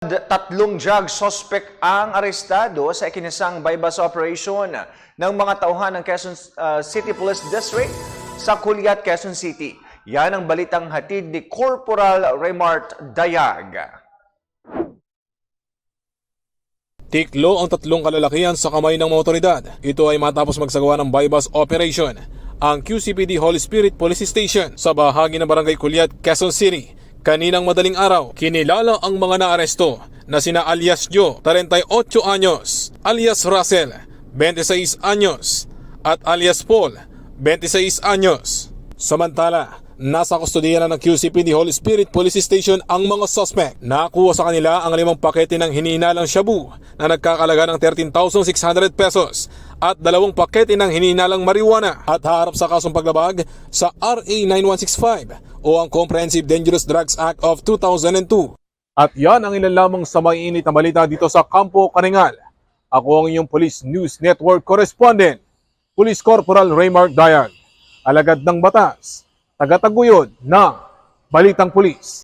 Tatlong drug suspect ang arestado sa ikinasang bypass operation ng mga tauhan ng Quezon uh, City Police District sa Culiat, Quezon City. Yan ang balitang hatid ni Corporal Raymart Dayag. Tiklo ang tatlong kalalakihan sa kamay ng mga. Ito ay matapos magsagawa ng bypass operation ang QCPD Holy Spirit Police Station sa bahagi ng Barangay Culiat, Quezon City. Kaninang madaling araw, kinilala ang mga naaresto na sina alias Joe, 38 anyos, alias Russell, 26 anyos, at alias Paul, 26 anyos. Samantala, nasa kustodiya na ng QCPD Holy Spirit Police Station ang mga suspect. Nakuha sa kanila ang limang pakete ng hinihinalang shabu na nagkakalaga ng 13,600 pesos at dalawang pakete ng hinihinalang marijuana at harap sa kasong paglabag sa RA 9165 o ang Comprehensive Dangerous Drugs Act of 2002. At yan ang ilan lamang sa maiinit na balita dito sa Campo Kaningal. Ako ang inyong Police News Network Correspondent, Police Corporal Raymar Dayag, alagad ng batas, tagataguyod ng Balitang Pulis.